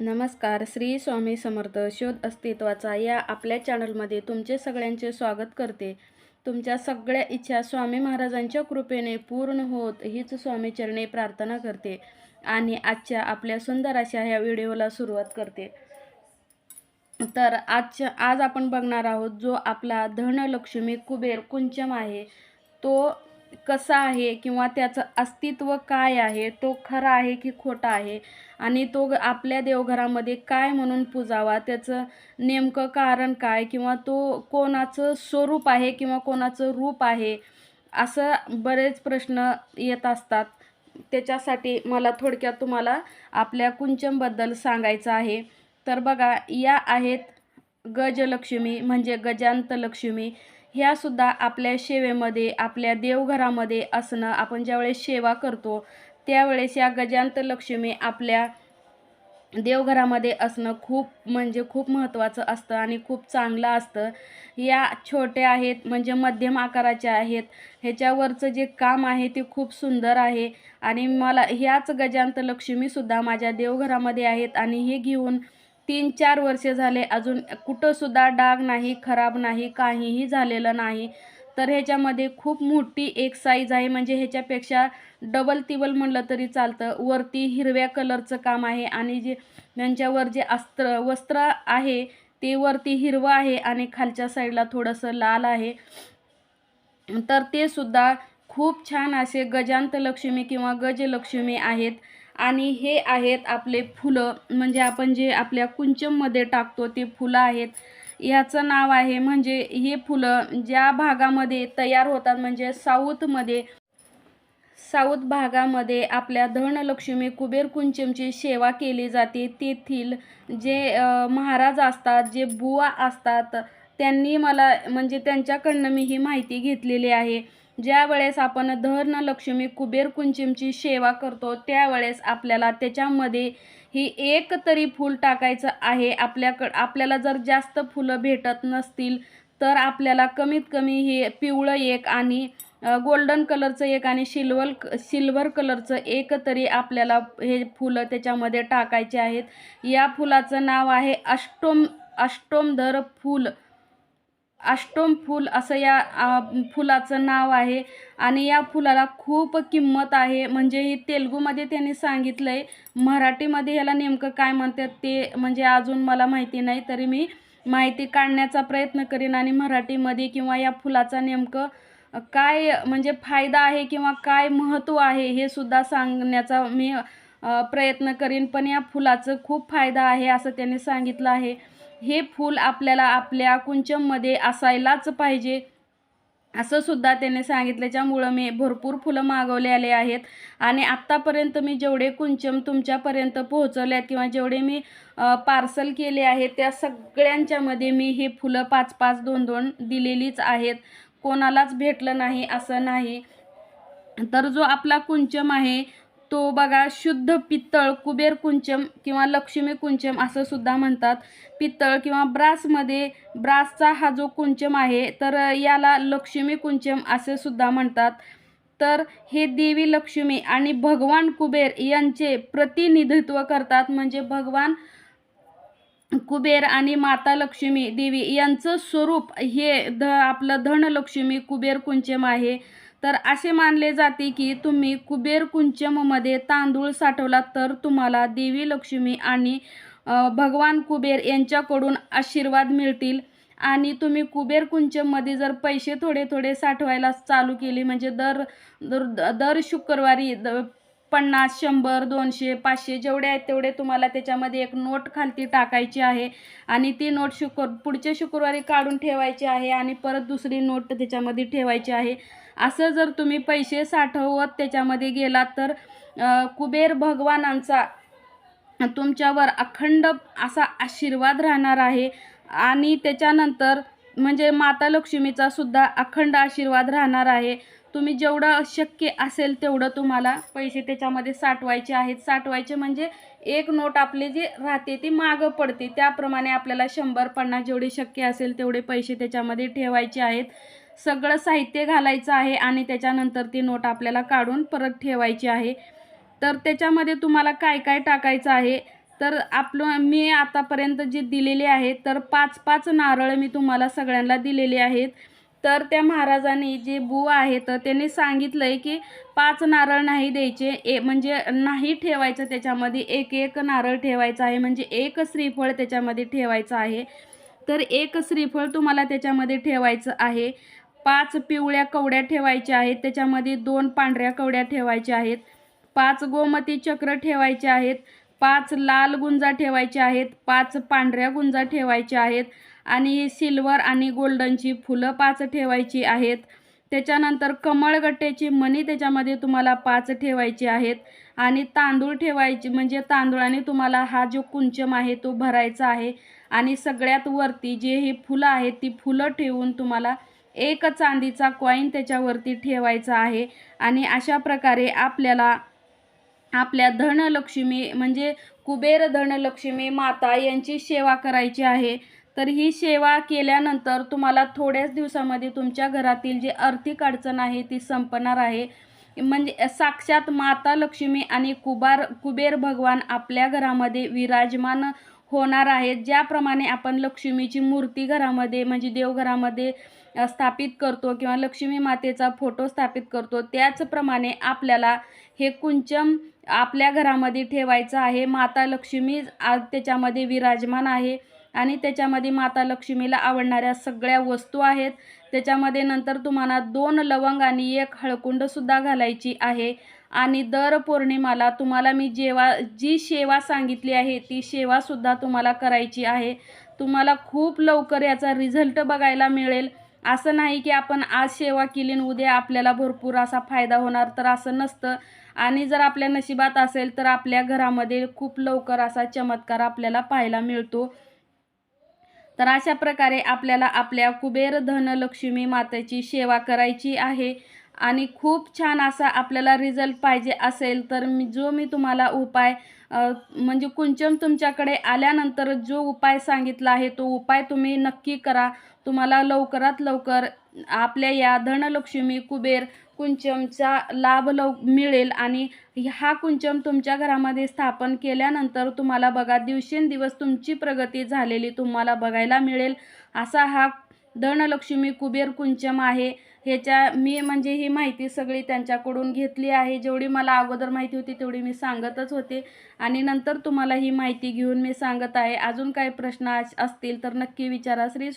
नमस्कार श्री स्वामी समर्थ शोध अस्तित्वाचा या आपल्या चॅनलमध्ये तुमचे सगळ्यांचे स्वागत करते. तुमच्या सगळ्या इच्छा स्वामी महाराजांच्या कृपेने पूर्ण होत हीच स्वामीचरणी प्रार्थना करते आणि आजच्या आपल्या सुंदर अशा ह्या व्हिडिओला सुरुवात करते. तर आजच्या आज आपण बघणार आहोत जो आपला धनलक्ष्मी कुबेर कुंचम आहे तो कसा आहे किंवा त्याचं अस्तित्व काय आहे तो खरा आहे की खोटा आहे आणि तो ग- आपल्या देवघरामध्ये काय म्हणून पूजावा त्याचं नेमकं कारण काय किंवा तो कोणाचं स्वरूप आहे किंवा कोणाचं रूप आहे असं बरेच प्रश्न येत असतात. त्याच्यासाठी मला थोडक्यात तुम्हाला आपल्या कुंचमबद्दल सांगायचं आहे. तर बघा या आहेत गजलक्ष्मी म्हणजे गजांत लक्ष्मी ह्यासुद्धा आपल्या सेवेमध्ये आपल्या देवघरामध्ये असणं आपण ज्यावेळेस सेवा करतो त्यावेळेस या गजांत लक्ष्मी आपल्या देवघरामध्ये असणं खूप म्हणजे खूप महत्त्वाचं असतं आणि खूप चांगलं असतं. या छोट्या आहेत म्हणजे मध्यम आकाराच्या आहेत ह्याच्यावरचं जे काम आहे ते खूप सुंदर आहे. आणि मला ह्याच गजांत लक्ष्मीसुद्धा माझ्या देवघरामध्ये आहेत आणि हे घेऊन तीन चार वर्षे झाले. अजून कुठंसुद्धा डाग नाही खराब नाही काहीही झालेलं नाही. तर ह्याच्यामध्ये खूप मोठी एक साईज आहे. म्हणजे ह्याच्यापेक्षा डबल तिबल म्हणलं तरी चालतं. वरती हिरव्या कलरचं काम आहे आणि जे त्यांच्यावर जे अस्त्र वस्त्र आहे ते वरती हिरवं आहे आणि खालच्या साईडला थोडंसं लाल आहे. तर ते सुद्धा खूप छान असे गजांत लक्ष्मी किंवा गजलक्ष्मी आहेत. आणि हे आहेत आपले फुलं. म्हणजे आपण जे आपल्या कुंचममध्ये टाकतो ते फुलं आहेत. ह्याचं नाव आहे म्हणजे हे फुलं ज्या भागामध्ये तयार होतात म्हणजे साऊथमध्ये. साऊथ भागामध्ये आपल्या धनलक्ष्मी कुबेर कुंचमची सेवा केली जाते. तेथील जे महाराज असतात जे बुवा असतात त्यांनी मला म्हणजे त्यांच्याकडनं मी ही माहिती घेतलेली आहे. ज्या वेळेस आपण धनलक्ष्मी कुबेर कुंचिमची सेवा करतो त्यावेळेस आपल्याला त्याच्यामध्ये ही एक तरी फूल टाकायचं आहे. आपल्याकडं आपल्याला जर जास्त फुलं भेटत नसतील तर आपल्याला कमीत कमी हे पिवळं एक आणि गोल्डन कलरचं एक आणि सिल्वर सिल्वर कलरचं एक तरी आपल्याला हे फुलं त्याच्यामध्ये टाकायचे आहेत. या फुलाचं नाव आहे अष्टोम अष्टोमधर फूल. अष्टोम फूल असं या फुलाचं नाव आहे. आणि या फुलाला खूप किंमत आहे. म्हणजे ही तेलगूमध्ये त्यांनी सांगितलं आहे मराठीमध्ये ह्याला नेमकं काय म्हणतात ते म्हणजे अजून मला माहिती नाही. तरी मी माहिती काढण्याचा प्रयत्न करीन आणि मराठीमध्ये किंवा या फुलाचा नेमकं काय म्हणजे फायदा आहे किंवा काय महत्त्व आहे हे सुद्धा सांगण्याचा मी प्रयत्न करीन. पण या फुलाचं खूप फायदा आहे असं त्यांनी सांगितलं आहे. हे फूल आपल्याला आपल्या कुंचममध्ये असायलाच पाहिजे. असं सुद्धा त्याने सांगितल्याच्यामुळं मी भरपूर फुलं मागवले आले आहेत. आणि आत्तापर्यंत मी जेवढे कुंचम तुमच्यापर्यंत पोहोचवले आहेत किंवा जेवढे मी पार्सल केले आहेत त्या सगळ्यांच्यामध्ये मी हे फुलं पाच पाच दोन दोन दिलेलीच आहेत. कोणालाच भेटलं नाही असं नाही. तर जो आपला कुंचम आहे तो बघा शुद्ध पित्तळ कुबेर कुंचम किंवा लक्ष्मी कुंचम असं सुद्धा म्हणतात. पित्तळ किंवा ब्रासमध्ये ब्रासचा हा जो कुंचम आहे तर याला लक्ष्मी कुंचम असे सुद्धा म्हणतात. तर हे देवी लक्ष्मी आणि भगवान कुबेर यांचे प्रतिनिधित्व करतात. म्हणजे भगवान कुबेर आणि माता लक्ष्मी देवी यांचं स्वरूप हे ध आपलं धनलक्ष्मी कुबेर कुंचम आहे. तर असे मानले जाते की तुम्ही कुबेर कुंचममध्ये तांदूळ साठवला तर तुम्हाला देवी लक्ष्मी आणि भगवान कुबेर यांच्याकडून आशीर्वाद मिळतील. आणि तुम्ही कुबेर कुंचममध्ये जर पैसे थोडे थोडे साठवायला चालू केले म्हणजे दर दर दर शुक्रवारी द पन्नास शंभर दोनशे पाचशे जेवढे आहेत तेवढे तुम्हाला त्याच्यामध्ये एक नोट खालती टाकायची आहे. आणि ती नोट शुक्र पुढच्या शुक्रवारी काढून ठेवायची आहे आणि परत दुसरी नोट त्याच्यामध्ये ठेवायची आहे. असं जर तुम्ही पैसे साठवत त्याच्यामध्ये गेलात तर कुबेर भगवानांचा तुमच्यावर अखंड असा आशीर्वाद राहणार आहे. आणि त्याच्यानंतर म्हणजे माता लक्ष्मीचा सुद्धा अखंड आशीर्वाद राहणार आहे. तुम्ही जेवढं शक्य असेल तेवढं तुम्हाला पैसे त्याच्यामध्ये साठवायचे आहेत. साठवायचे म्हणजे एक नोट आपली जी राहते ती मागं पडते. त्याप्रमाणे आपल्याला शंभर पन्नास जेवढे शक्य असेल तेवढे पैसे त्याच्यामध्ये ठेवायचे आहेत. सगळं साहित्य घालायचं आहे आणि त्याच्यानंतर ती नोट आपल्याला काढून परत ठेवायची आहे. तर त्याच्यामध्ये तुम्हाला काय काय टाकायचं आहे? तर आपलं मी आतापर्यंत जे दिलेले आहे तर पाच पाच नारळ मी तुम्हाला सगळ्यांना दिलेले आहेत. तर त्या महाराजांनी जे बुवा आहेत त्यांनी सांगितलं आहे की पाच नारळ नाही द्यायचे. ए म्हणजे नाही ठेवायचं त्याच्यामध्ये एक एक नारळ ठेवायचं आहे. म्हणजे एक श्रीफळ त्याच्यामध्ये ठेवायचं आहे. तर एक श्रीफळ तुम्हाला त्याच्यामध्ये ठेवायचं आहे. पाच पिवळ्या कवड्या ठेवायच्या आहेत. त्याच्यामध्ये दोन पांढऱ्या कवड्या ठेवायच्या आहेत. पाच गोमती चक्र ठेवायचे आहेत. पाच लाल गुंजा ठेवायच्या आहेत. पाच पांढऱ्या गुंजा ठेवायच्या आहेत. आणि सिल्वर आणि गोल्डनची फुलं पाच ठेवायची आहेत. त्याच्यानंतर कमळगट्ट्याची मणी त्याच्यामध्ये तुम्हाला पाच ठेवायची आहेत. आणि तांदूळ ठेवायचे म्हणजे तांदूळाने तुम्हाला हा जो कुंचम आहे तो भरायचा आहे. आणि सगळ्यात वरती जे हे फुलं आहेत ती फुलं ठेवून तुम्हाला एक चांदीचा कॉईन त्याच्यावरती ठेवायचा आहे. आणि अशा प्रकारे आपल्याला आपल्या धनलक्ष्मी म्हणजे कुबेर धनलक्ष्मी माता यांची सेवा करायची आहे. तर ही सेवा केल्यानंतर तुम्हाला थोड्याच दिवसामध्ये तुमच्या घरातील जे आर्थिक अडचण आहे ती संपणार आहे. म्हणजे साक्षात माता लक्ष्मी आणि कुबार कुबेर भगवान आपल्या घरामध्ये विराजमान होणार आहेत. ज्याप्रमाणे आपण लक्ष्मीची मूर्ती घरामध्ये म्हणजे देवघरामध्ये स्थापित करतो किंवा लक्ष्मी मातेचा फोटो स्थापित करतो त्याचप्रमाणे आपल्याला हे कुंचम आपल्या घरामध्ये ठेवायचं आहे. माता लक्ष्मी आज त्याच्यामध्ये विराजमान आहे आणि त्याच्यामध्ये माता लक्ष्मीला आवडणाऱ्या सगळ्या वस्तू आहेत. त्याच्यामध्ये नंतर तुम्हाला दोन लवंग आणि एक हळकुंडसुद्धा घालायची आहे. आणि दर पौर्णिमाला तुम्हाला मी जेवा जी सेवा सांगितली आहे ती सेवासुद्धा तुम्हाला करायची आहे. तुम्हाला खूप लवकर याचा रिझल्ट बघायला मिळेल. असं नाही की आपण आज सेवा केली उद्या आपल्याला भरपूर असा फायदा होणार तर असं नसतं. आणि जर आपल्या नशिबात असेल तर आपल्या घरामध्ये खूप लवकर असा चमत्कार आपल्याला पाहायला मिळतो. तर अशा प्रकारे आपल्याला आपल्या कुबेर धनलक्ष्मी मातेची सेवा करायची आहे. आणि खूप छान असा आपल्याला रिझल्ट पाहिजे असेल तर मी जो मी तुम्हाला उपाय म्हणजे कुंचम तुमच्याकडे आल्यानंतर जो उपाय सांगितला आहे तो उपाय तुम्ही नक्की करा. तुम्हाला लवकरात लवकर आपल्या या धनलक्ष्मी कुबेर कुंचमचा लाभ लव मिळेल आणि हा कुंचम तुमच्या घरामध्ये स्थापन केल्यानंतर तुम्हाला बघा दिवसेंदिवस तुमची प्रगती झालेली तुम्हाला बघायला मिळेल. असा हा धनलक्ष्मी कुबेर कुंचम आहे. ह्याच्या मी म्हणजे ही माहिती सगळी त्यांच्याकडून घेतली आहे. जेवढी मला अगोदर माहिती होती तेवढी मी सांगतच होते. आणि नंतर तुम्हाला ही माहिती घेऊन मी सांगत आहे. अजून काही प्रश्न असतील तर नक्की विचारा. श्री